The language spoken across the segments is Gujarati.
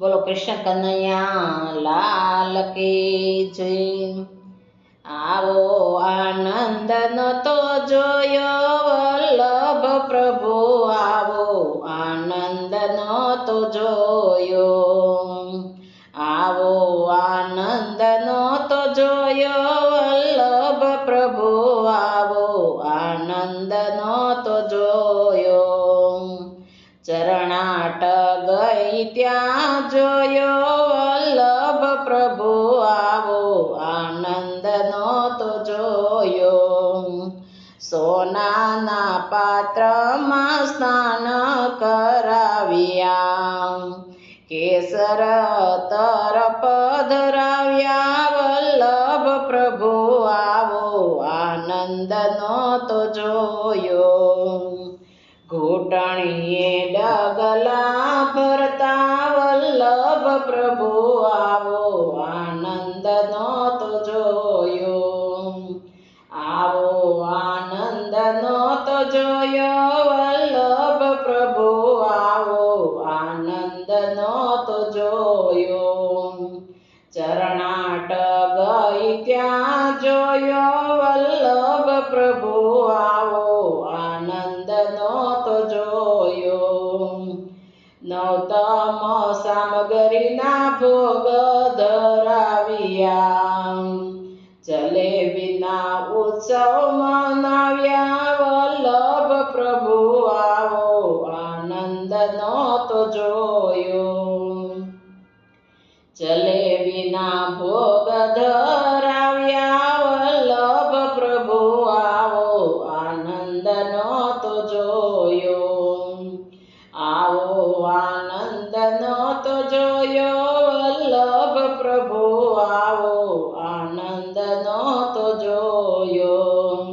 બોલો કૃષ્ણ કનૈયા લાલ કી આવો આનંદનો તો જોયો વલ્લભ પ્રભુ, આવો આનંદનો તો જોયો. આવો આનંદનો તો જોયો વલ્લભ પ્રભુ, આવો આનંદનો તો જોયો ત્યાં જોયો વલ્લભ પ્રભુ, આવો આનંદનો તો જોયો. સોનાના પાત્રમાં સ્નાન કરાવ્યા. કેસર તરફ ધરાવ્યા વલ્લભ પ્રભુ, આવો આનંદનો તો જોયો. ઘૂંટણીએ વલ્લભ પ્રભુ આવો આનંદનો તો જોયો. આવો આનંદનો તો જોયો, વલ્લભ પ્રભુ આવો આનંદનો તો જોયો. ચરણાટ ગઈ ત્યાં જોયો, વલ્લભ પ્રભુ આવો સામગ્રીના ધરાવ્યા. ચલે વિના ઉત્સવ મનાવ્યા વલ્લભ પ્રભુ આવો આનંદનો તો જોયો. જલેબીના ભોગ આનંદનો તો જોયો.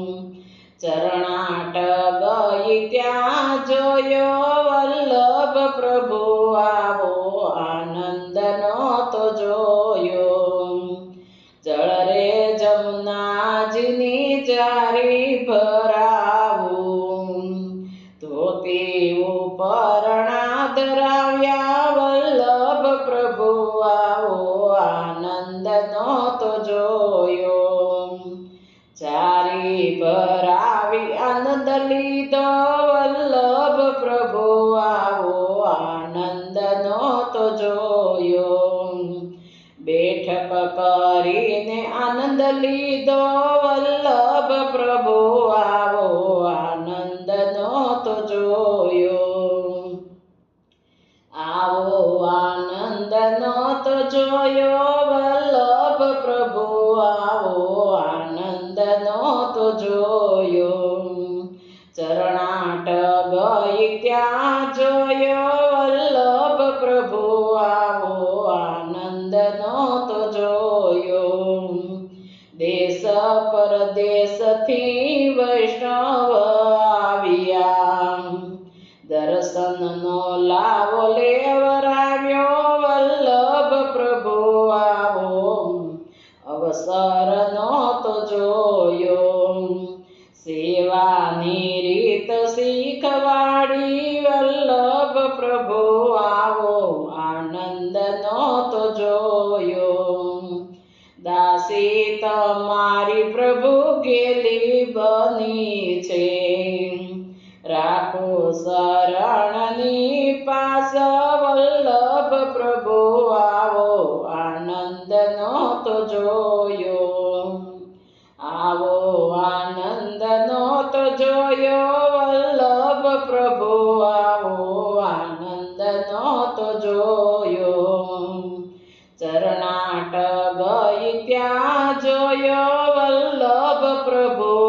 ચરણાટ ગઈ ત્યાં જોયો. વલ્લભ પ્રભુ આવો, આનંદનો તો જોયો. જળ રે જમુનાજીની ચારી ભરાવું લીધો વલ્લભ પ્રભુ આવો આનંદનો તો જોયો બેઠક કરીને આનંદ લીધો વલ્લભ પ્રભુ આવો આનંદનો તો જોયો આવો આનંદનો તો જોયો વલ્લભ પ્રભુ આવો આનંદનો તો જોયો ચરણાટ ગઈ ત્યાં જોયો વલ્લભ પ્રભુ આવો આનંદનો તો જોયો દેશ પરદેશથી વૈષ્ણવ આવ્યા. દર્શનનો લાવો લેવરાવ્યો. વલ્લભ પ્રભુ આવો અવસરનો તો જોયો સેવાની પ્રભુ આવો, આનંદનો તો જોયો. દાસી તમારી પ્રભુ ગેલી બની છે. રાખો શરણની પાસ વલ્લભ પ્રભુ આવો, આનંદનો તો જોયો. આવો, આનંદનો તો જોયો, વલ્લભ પ્રભુ આવો ગઈ ત્યાં જોયો વલ્લભ પ્રભુ.